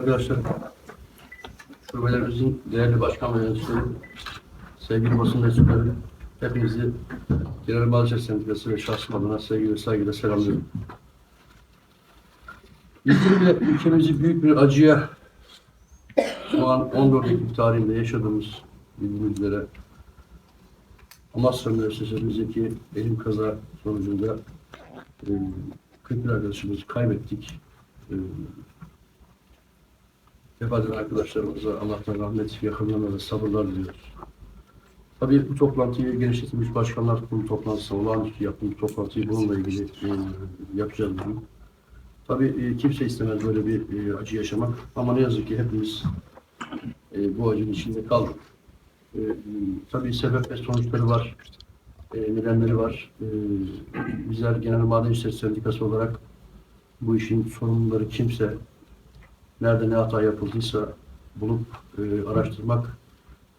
Arkadaşlar, şubelerimizin değerli başkan ve yöneticileri, sevgili basın mensupları, hepinizi Genel Mağazalar Sendikası ve şahsım adına sevgi saygıyla selamlıyorum. İzmir'de ülkemizi büyük bir acıya şu an 14 Ekim tarihinde yaşadığımız bildiğiniz üzere Amasya Müessesemizdeki elim kaza sonucunda e, 41 arkadaşımızı kaybettik. E, Vefat eden arkadaşlarımıza Allah'tan rahmet, yakınlarına da sabırlar diliyoruz. Tabii bu toplantıyı genişletilmiş başkanlar kurulu toplantısı, olağanüstü yaptığımız toplantıyı bununla ilgili e, yapacağız bugün. Tabii e, kimse istemez böyle bir e, acı yaşamak ama ne yazık ki hepimiz e, bu acının içinde kaldık. E, tabii sebep ve sonuçları var, e, nedenleri var. E, bizler Genel Maden İşleri Sendikası olarak bu işin sorumluları kimse, nerede ne hata yapıldıysa bulup e, araştırmak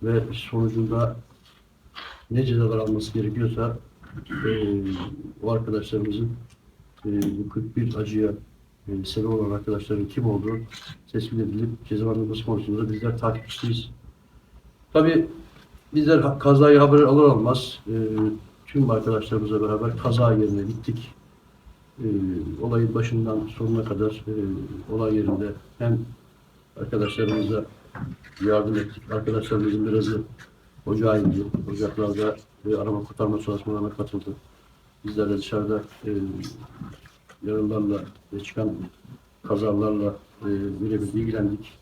ve sonucunda ne cezalar alması gerekiyorsa e, o arkadaşlarımızın e, bu 41 acıya e, sebep olan arkadaşların kim olduğu tespit edilip cezalandırılması konusunda bizler takipçiyiz. Tabii bizler kazayı haber alır almaz e, tüm arkadaşlarımızla beraber kaza yerine gittik. E, olayın başından sonuna kadar e, olay yerinde hem arkadaşlarımıza yardım ettik. Arkadaşlarımızın birazı ocağa indi. Ocaklarda e, arama kurtarma çalışmalarına katıldı. Bizler de dışarıda e, yaralılarla ve çıkan kazalarla e, birebir ilgilendik.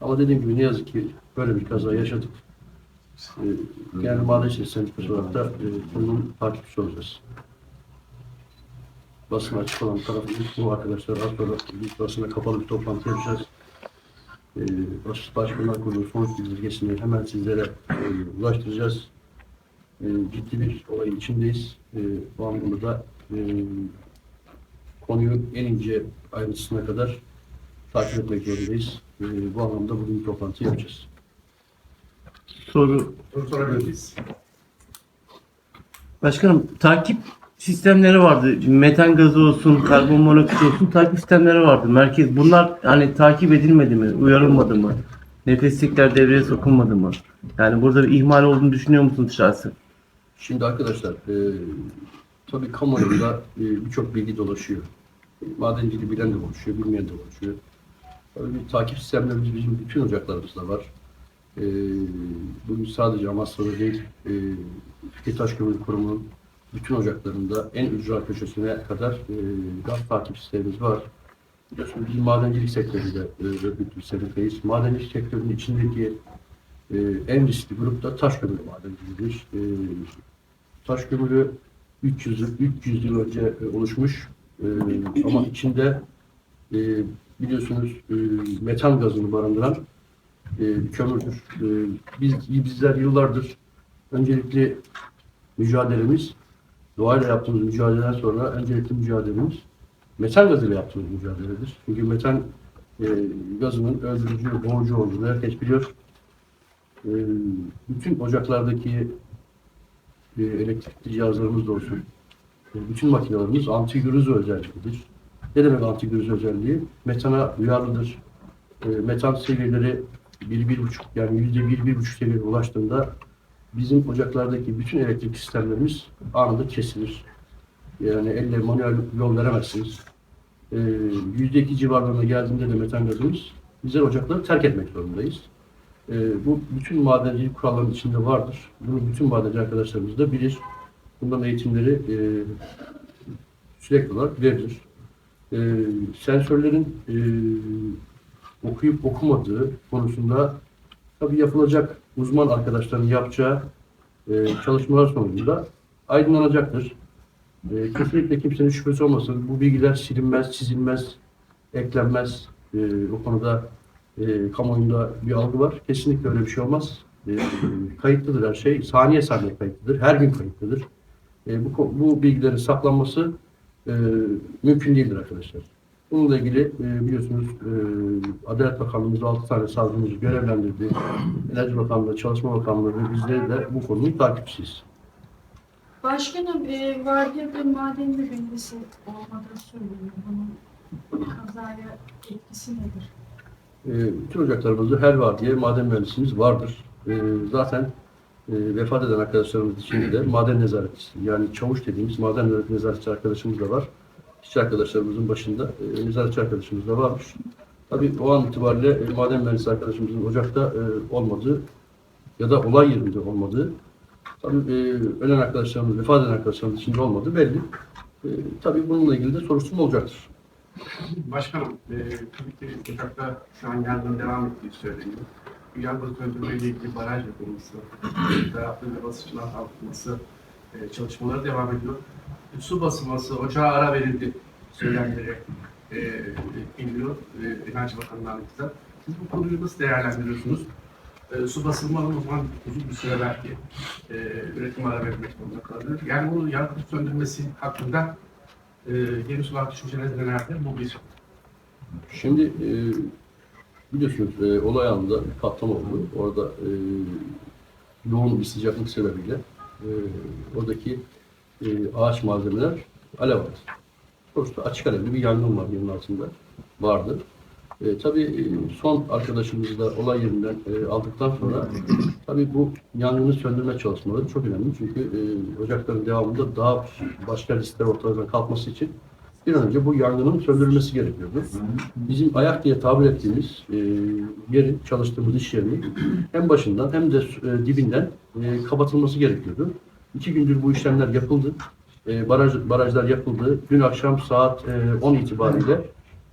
Ama dediğim gibi ne yazık ki böyle bir kaza yaşadık. E, Genel Maden İşleri Sendikası olarak da e, bunun takipçisi olacağız basına açık olan tarafımız bu arkadaşlar. Az sonra biz basına kapalı bir toplantı yapacağız. Ee, baş, Başkanlar Kurulu sonuç bildirgesini hemen sizlere e, ulaştıracağız. E, ciddi bir olayın içindeyiz. E, bu anlamda da e, konuyu en ince ayrıntısına kadar takip etmek zorundayız. E, bu anlamda bugün toplantı yapacağız. Soru. Soru sorabilir miyiz? Başkanım takip sistemleri vardı. Metan gazı olsun, karbon monoksit olsun takip sistemleri vardı. Merkez bunlar hani takip edilmedi mi? Uyarılmadı mı? Nefeslikler devreye sokulmadı mı? Yani burada bir ihmal olduğunu düşünüyor musunuz şahsen? Şimdi arkadaşlar, e, tabii kamuoyunda e, birçok bilgi dolaşıyor. Madenciliği bilen de konuşuyor, bilmeyen de konuşuyor. Tabii bir takip sistemlerimiz bizim bütün ocaklarımızda var. E, bugün sadece Amasya'da değil, e, Fikret Taşkömür Kurumu'nun bütün ocaklarında en ücra köşesine kadar e, gaz takip sistemimiz var. Biliyorsunuz biz madencilik sektöründe e, örgütlü bir sendikayız. Madencilik sektörünün içindeki e, en riskli grup da taş kömürü madenciliğidir. E, taş kömürü 300 yıl, 300 yıl önce e, oluşmuş E, ama içinde e, biliyorsunuz e, metan gazını barındıran e, kömürdür. E, biz bizler yıllardır öncelikli mücadelemiz doğayla yaptığımız mücadeleden sonra öncelikli mücadelemiz metan gazıyla yaptığımız mücadeledir. Çünkü metan e, gazının öldürücü, boğucu olduğunu herkes biliyor. E, bütün ocaklardaki e, elektrikli cihazlarımız da olsun, e, bütün makinelerimiz antigürüz özelliğidir. Ne demek antigürüz özelliği? Metana duyarlıdır. E, metan seviyeleri bir, bir buçuk yani yüzde bir, bir buçuk seviyeye ulaştığında bizim ocaklardaki bütün elektrik sistemlerimiz anında kesilir. Yani elle manuel yol veremezsiniz. E, yüzde iki civarlarına geldiğinde de metan gazımız bizler ocakları terk etmek zorundayız. E, bu bütün madencilik kurallarının içinde vardır. Bunu bütün madenci arkadaşlarımız da bilir. Bunların eğitimleri e, sürekli olarak verilir. E, sensörlerin e, okuyup okumadığı konusunda tabii yapılacak uzman arkadaşların yapacağı e, çalışmalar sonucunda aydınlanacaktır. E, kesinlikle kimsenin şüphesi olmasın. Bu bilgiler silinmez, çizilmez, eklenmez. E, o konuda e, kamuoyunda bir algı var. Kesinlikle öyle bir şey olmaz. E, kayıtlıdır her şey. Saniye saniye kayıtlıdır. Her gün kayıtlıdır. E, bu, bu bilgilerin saklanması e, mümkün değildir arkadaşlar. Bununla ilgili e, biliyorsunuz e, Adalet Bakanlığımız 6 tane savcımızı görevlendirdi. Enerji Bakanlığı, Çalışma Bakanlığı ve bizleri de bu konunun takipçisiyiz. Başkanım, e, vardiyada maden mühendisi olmadığı söyleniyor. Bunun kazaya etkisi nedir? E, bütün ocaklarımızda her var diye maden mühendisimiz vardır. E, zaten e, vefat eden arkadaşlarımız içinde de maden nezaretçisi yani çavuş dediğimiz maden nezaretçi arkadaşımız da var. İşçi arkadaşlarımızın başında e, nezaretçi arkadaşımız da varmış. Tabii o an itibariyle e, maden mühendisi arkadaşımızın ocakta e, olmadığı ya da olay yerinde olmadığı tabii e, ölen arkadaşlarımız, vefat eden arkadaşlarımız içinde olmadığı belli. E, tabii bununla ilgili de soruşturma olacaktır. Başkanım, e, tabii ki Ocak'ta şu an yangın devam ettiği söyleniyor. Bu yangın söndürme ile ilgili baraj yapılması, taraflarında basınçın azaltılması e, çalışmaları devam ediyor. Su basılması, ocağa ara verildi söylemleri e, biliniyor e, Enerji Bakanı'ndan bize. Siz bu konuyu nasıl değerlendiriyorsunuz? E, su basılmalı o zaman uzun bir süre belki e, üretim ara vermek zorunda kalabilir. Yani bu yangın söndürmesi hakkında e, yeni sular düşünceleri nelerdir? Bu bir Şimdi e, biliyorsunuz e, olay anında bir patlama oldu. Orada e, yoğun bir sıcaklık sebebiyle e, oradaki e, ağaç malzemeler alev aldı. Sonuçta açık alevli bir yangın var yerin altında. Vardı. E, tabii e, son arkadaşımızı da olay yerinden e, aldıktan sonra tabii bu yangını söndürme çalışmaları çok önemli. Çünkü e, ocakların devamında daha başka riskler ortadan kalkması için bir an önce bu yangının söndürülmesi gerekiyordu. Bizim ayak diye tabir ettiğimiz e, yerin, çalıştığımız iş yerinin hem başından hem de e, dibinden e, kapatılması gerekiyordu. İki gündür bu işlemler yapıldı. E, baraj, barajlar yapıldı. Dün akşam saat e, 10 itibariyle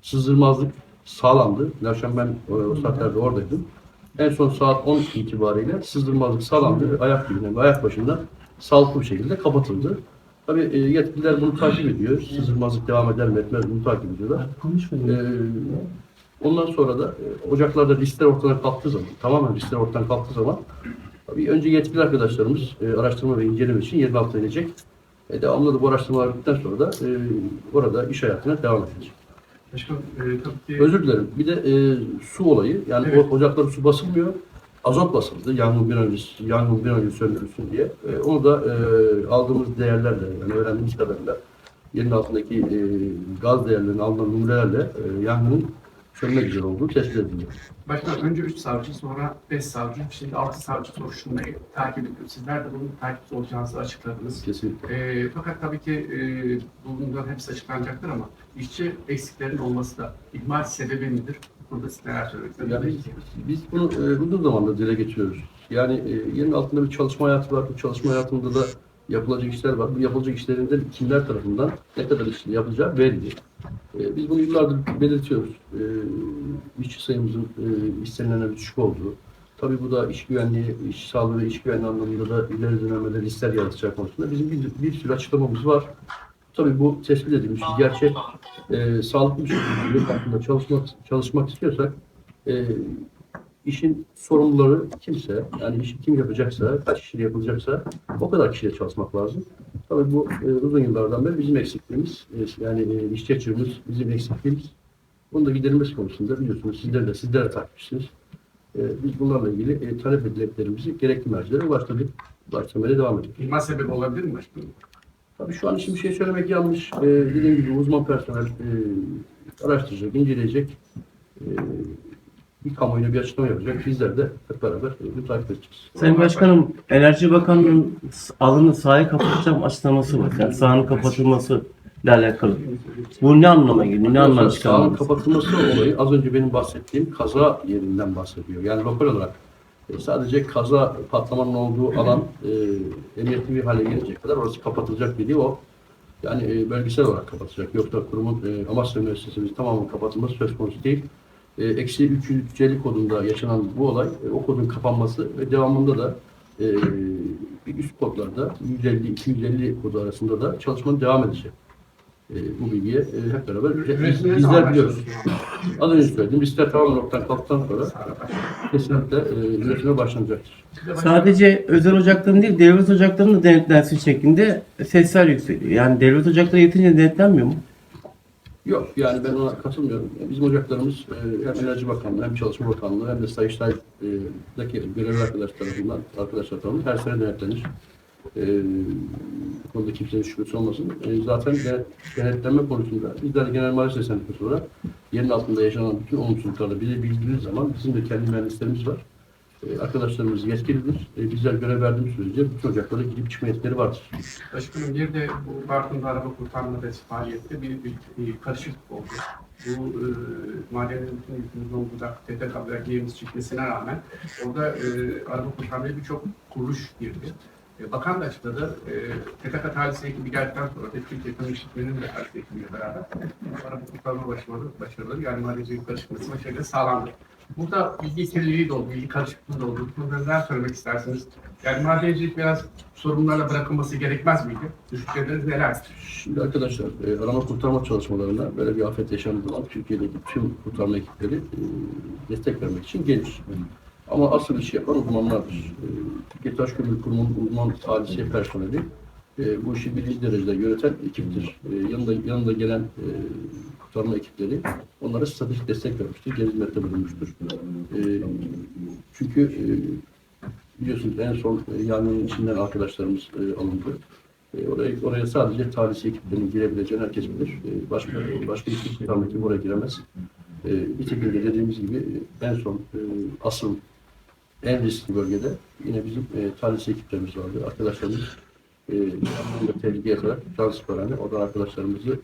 sızdırmazlık sağlandı. Dün akşam ben e, o saatlerde oradaydım. En son saat 10 itibariyle sızdırmazlık sağlandı. Ayak dibinden ve ayak başından sağlıklı bir şekilde kapatıldı. Tabii e, yetkililer bunu takip ediyor. Sızdırmazlık devam eder mi etmez bunu takip ediyorlar. Ee, ondan sonra da e, ocaklarda listeler ortadan kalktığı zaman, tamamen listeler ortadan kalktığı zaman tabii önce yetkili arkadaşlarımız e, araştırma ve inceleme için yerin altına inecek. E, devamlı da bu araştırmalar bittikten sonra da e, orada iş hayatına devam edecek. Başkanım, e, tabii ki Özür dilerim. Bir de e, su olayı. Yani Evet. o ocaklara su basılmıyor. Azot basıldı. Yangın bir önce yangın bir önce söndürülsün diye. E, onu da e, aldığımız değerlerle yani öğrendiğimiz kadarıyla yerin altındaki e, gaz değerlerinin alınan numunelerle e, yangının sönmek üzere olduğu tespit edildi. başkanım önce 3 savcı, sonra 5 savcı, şimdi 6 savcı soruşturmayı takip ediyor. Sizler de bunun takipçi olacağınızı açıkladınız. Kesinlikle. E, fakat tabii ki e, bunların hepsi açıklanacaktır ama işçi eksiklerin olması da ihmal sebebi midir? Burada siz neler söylemek Yani biz bunu e, uzun zamandır dile getiriyoruz. Yani e, yerin altında bir çalışma hayatı var. Bu çalışma hayatında da yapılacak işler var. Bu yapılacak işlerin de kimler tarafından ne kadar iş yapacağı belli. E, biz bunu yıllardır belirtiyoruz. E, işçi sayımızın e, istenilene düşük olduğu. Tabii bu da iş güvenliği, iş sağlığı ve iş güvenliği anlamında da ileri dönemde listeler yaratacağı konusunda bizim bir, bir sürü açıklamamız var. Tabii bu tespit edilmiş bir gerçek. E, sağlıklı bir şekilde altında çalışmak, çalışmak istiyorsak e, işin sorumluları kimse, yani işi kim yapacaksa, kaç kişiyle yapılacaksa o kadar kişiyle çalışmak lazım. Tabii bu e, uzun yıllardan beri bizim eksikliğimiz, e, yani e, işçi açığımız bizim eksikliğimiz. Bunu da giderilmesi konusunda biliyorsunuz sizler de, sizler de takipçisiniz. E, biz bunlarla ilgili e, talep edileceklerimizi gerekli mercilere ulaştırdık. Ulaştırmaya devam ediyoruz. İhmal sebebi olabilir mi başkanım? Tabii şu an için bir şey söylemek yanlış. Ee, dediğim gibi uzman personel e, araştıracak, inceleyecek. E, bir kamuoyuna bir açıklama yapacak. Bizler de hep beraber bunu takip edeceğiz. Sayın Başkanım, Enerji Bakanlığı'nın alanı sahayı kapatacağım açıklaması var. Yani sahanın kapatılması ile alakalı. Bu ne anlama geliyor? Ne anlam Sahanın çıkarmamız? kapatılması olayı az önce benim bahsettiğim kaza yerinden bahsediyor. Yani lokal olarak e, sadece kaza patlamanın olduğu alan e, emniyetli bir hale gelecek kadar orası kapatılacak dediği o. Yani e, bölgesel olarak kapatacak. Yoksa kurumun e, Amasya Üniversitesi'nin tamamen kapatılması söz konusu değil. E, Eksi 350 kodunda yaşanan bu olay, e, o kodun kapanması ve devamında da e, bir üst kodlarda 150-250 kodu arasında da çalışmanın devam edecek. E, bu bilgiye e, hep beraber biz- bizler biliyoruz. Az önce söyledim. Listeler tamamen ortadan kalktıktan sonra kesinlikle e, üretime başlanacaktır. Sadece özel ocakların değil, devlet ocaklarının da denetlensin şeklinde sesler yükseliyor. Yani devlet ocakları yeterince denetlenmiyor mu? Yok yani ben ona katılmıyorum. Bizim ocaklarımız e, hem Enerji Bakanlığı hem Çalışma Bakanlığı hem de Sayıştay'daki görevli arkadaş tarafından, arkadaşlar tarafından her sene denetlenir. E, bu konuda kimsenin şüphesi olmasın. E, zaten de, denetleme konusunda bizler Genel Maliye Sendikası olarak yerin altında yaşanan bütün olumsuzluklarla bize bildiğiniz zaman bizim de kendi mühendislerimiz var. E, arkadaşlarımız yetkilidir. E, bizler görev verdiğimiz sürece bütün ocaklara girip çıkma yetkileri vardır. Başkanım bir de bu Bartın'da araba kurtarma ve faaliyette bir, bir, bir karışıklık oldu. Bu e, madenlerin bütün yükümüz olduğu da TTK belgemiz çıkmasına rağmen orada e, araba kurtarmaya birçok kuruluş girdi. E, bakan da açıkladı. E, TTK talihsiz ekibi geldikten sonra da Türkiye Kamu İşletmenin de talihsiz ekibiyle beraber araba kurtarma başarıları, başarıları yani madencilik karışması başarılı sağlandı. Burada bilgi kirliliği de oldu, bilgi karışıklığı da oldu. Burada neler söylemek istersiniz? Yani madencilik biraz sorunlarla bırakılması gerekmez miydi? Düşünceleriniz neler? Şimdi arkadaşlar e, arama kurtarma çalışmalarında böyle bir afet yaşandığı zaman Türkiye'deki tüm kurtarma ekipleri e, destek vermek için gelir. Ama asıl işi yapan uzmanlardır. E, Türkiye Taş Kömür Kurumu'nun uzman talihsiye personeli e, bu işi birinci derecede yöneten ekiptir. E, yanında, yanında gelen e, kurtarma ekipleri onlara stratejik destek vermiştir, geri bulunmuştur. E, çünkü e, biliyorsunuz en son e, yangının içinden arkadaşlarımız e, alındı. E, oraya, oraya sadece talihsiz ekiplerin girebileceğini herkes bilir. E, başka başka hiçbir kurtarma ekibi oraya giremez. E, nitekim de dediğimiz gibi e, en son e, asıl en riskli bölgede yine bizim e, talihsiz ekiplerimiz vardı. Arkadaşlarımız e, yangında tehlike yatarak transparane oradan arkadaşlarımızı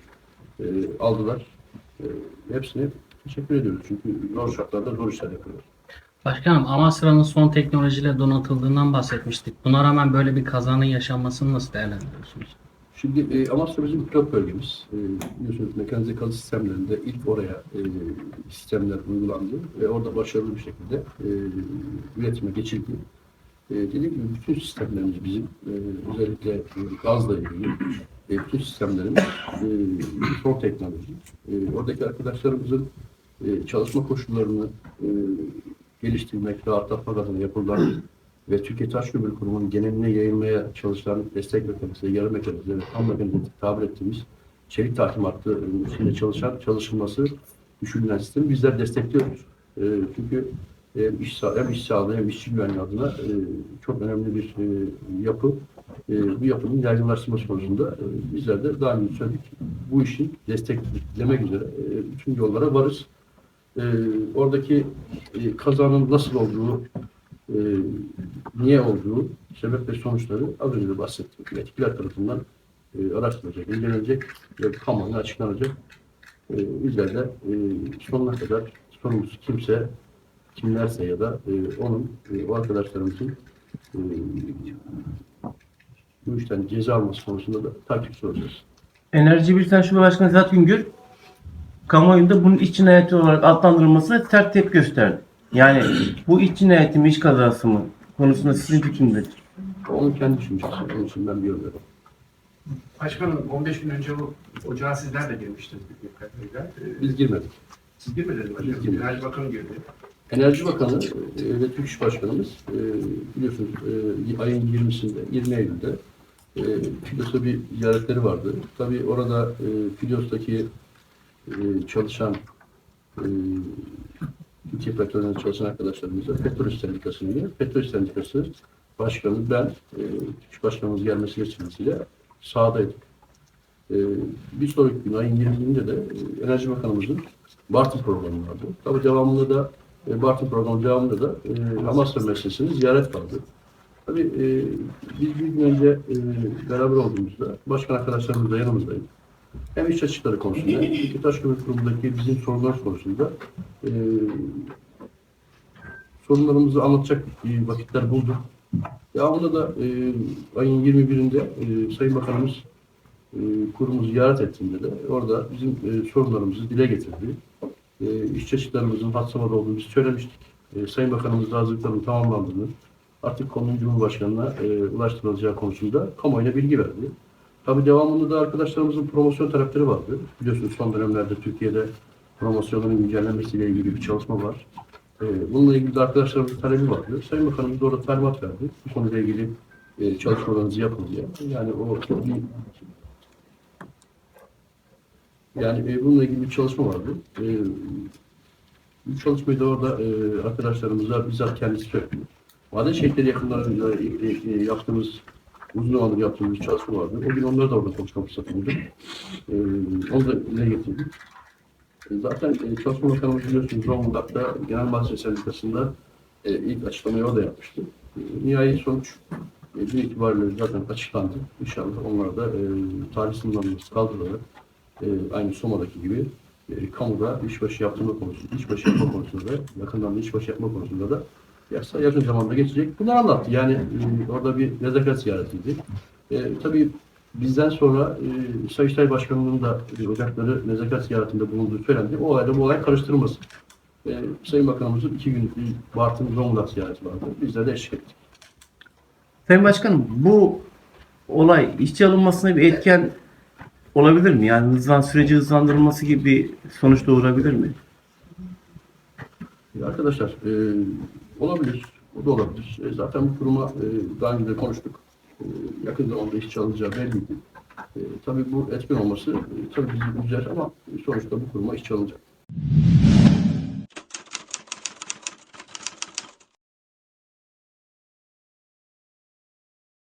e, aldılar. E, hepsine teşekkür ediyoruz. Çünkü zor şartlarda zor işler yapıyorlar. Başkanım Amasra'nın son teknolojiyle donatıldığından bahsetmiştik. Buna rağmen böyle bir kazanın yaşanmasını nasıl değerlendiriyorsunuz? Şimdi e, Amasya bizim pilot bölgemiz. E, biliyorsunuz mekanize kazı sistemlerinde ilk oraya e, sistemler uygulandı ve orada başarılı bir şekilde e, üretime geçildi. E, dediğim gibi bütün sistemlerimiz bizim e, özellikle e, gazla ilgili bütün sistemlerimiz e, son teknoloji. E, oradaki arkadaşlarımızın e, çalışma koşullarını e, geliştirmek, rahatlatmak adına yapılan ve Türkiye Taş Kömürü Kurumu'nun geneline yayılmaya çalışılan destek mekanizması, yarı mekanizması ve tam mekanizması tabir ettiğimiz çelik tahkim hattı içinde çalışan, çalışılması düşünülen sistemi bizler destekliyoruz. E, çünkü hem iş, hem iş sağlığı hem işçi güvenliği adına e, çok önemli bir e, yapı. E, bu yapının yaygınlaştırması konusunda e, bizler de daha önce söyledik. Bu işin desteklemek üzere e, bütün yollara varız. E, oradaki e, kazanın nasıl olduğu, e, niye olduğu, sebep ve sonuçları az önce de bahsettim. Yetkililer tarafından e, araştırılacak, incelenecek ve kamuoyuna açıklanacak. E, bizler de e, sonuna kadar sorumlusu kimse, kimlerse ya da e, onun, e, o arkadaşlarımızın e, bu işten ceza alması konusunda da takipçi olacağız. Enerji Birsen Şube Başkanı Sedat Güngör kamuoyunda bunun iç cinayeti olarak adlandırılmasına sert tepki gösterdi. Yani bu iç cinayeti mi iş kazası mı konusunda sizin fikriniz nedir? Onun kendi düşüncesi. Onun için ben bir yorum yapamam. Başkanım 15 gün önce bu ocağa sizler de girmiştiniz Biz girmedik. Siz girmediniz mi başkanım? Biz girmedik. Enerji Bakanı girdi. Enerji Bakanı e, ve Türk İş Başkanımız e, biliyorsunuz e, ayın 20'sinde, 20 Eylül'de e, bir ziyaretleri vardı. Tabii orada e, çalışan e, Türkiye çalışan arkadaşlarımızla Petrol Sendikası'nın üye, Petrol Sendikası Başkanı ben, e, Türk Başkanımız gelmesi vesilesiyle sahadaydık. Bir sonraki gün ayın 20'inde de Enerji Bakanımızın Bartın programı vardı. Tabii devamında da e, Bartın programı devamında da e, Amasya meselesini ziyaret vardı. Tabii e, biz bir gün önce e, beraber olduğumuzda başkan arkadaşlarımız da yanımızdaydı. Hem iş açıkları konusunda Türkiye Taş Kömür Kurumu'ndaki bizim sorunlar konusunda e, sorunlarımızı anlatacak e, vakitler bulduk. Devamında da e, ayın 21'inde e, Sayın Bakanımız e, kurumu ziyaret ettiğinde de orada bizim e, sorunlarımızı dile getirdi. E, iş açıklarımızın had safhada olduğunu biz söylemiştik. E, Sayın Bakanımız da hazırlıkların tamamlandığını, artık konunun Cumhurbaşkanı'na e, ulaştırılacağı konusunda kamuoyuna bilgi verdi. Tabii devamında da arkadaşlarımızın promosyon talepleri vardı. Biliyorsunuz son dönemlerde Türkiye'de promosyonların güncellenmesiyle ilgili bir çalışma var. E, bununla ilgili de arkadaşlarımızın talebi vardı. Sayın Bakanımız da orada talimat verdi. Bu konuyla ilgili e, çalışmalarınızı yapın diye. Yani o bir yani e, bununla ilgili bir çalışma vardı. E, bu çalışmayı da orada e, arkadaşlarımıza bizzat kendisi söyledi. Maden şehitleri yakınlarında e, e, yaptığımız uzun zamandır yaptığımız bir çalışma vardı. O gün onları da orada konuşma fırsatı bulduk. E, onu da dile getirdik. E, zaten e, Çalışma Bakanımız biliyorsunuz Zonguldak'ta Genel Mahzene Sendikası'nda e, ilk açıklamayı o da yapmıştı. E, nihai sonuç e, dün itibariyle zaten açıklandı. İnşallah onlar da e, tarih sınırlaması kaldırılarak e, aynı Soma'daki gibi e, kamuda işbaşı yaptırma konusunda, işbaşı yapma konusunda, yakından da işbaşı yapma konusunda da yasa yakın zamanda geçecek. Bunları anlattı. Yani e, orada bir nezaket ziyaretiydi. E, tabii bizden sonra e, Sayıştay Başkanı'nın da e, Ocakları nezaket ziyaretinde bulunduğu söylendi. O olayla bu olay karıştırılmasın. E, Sayın Bakanımızın iki günlük bir Bartın Zonguldak ziyareti vardı. Bizler de eşlik ettik. Sayın Başkanım bu olay işçi alınmasına bir etken olabilir mi? Yani hızlan süreci hızlandırılması gibi bir sonuç doğurabilir mi? Arkadaşlar e, olabilir. O da olabilir. E, zaten bu kuruma e, daha önce de konuştuk. E, yakın zamanda iş alınacağı belliydi. E, tabii bu etken olması e, tabii bizi üzer ama sonuçta bu kuruma iş alınacak.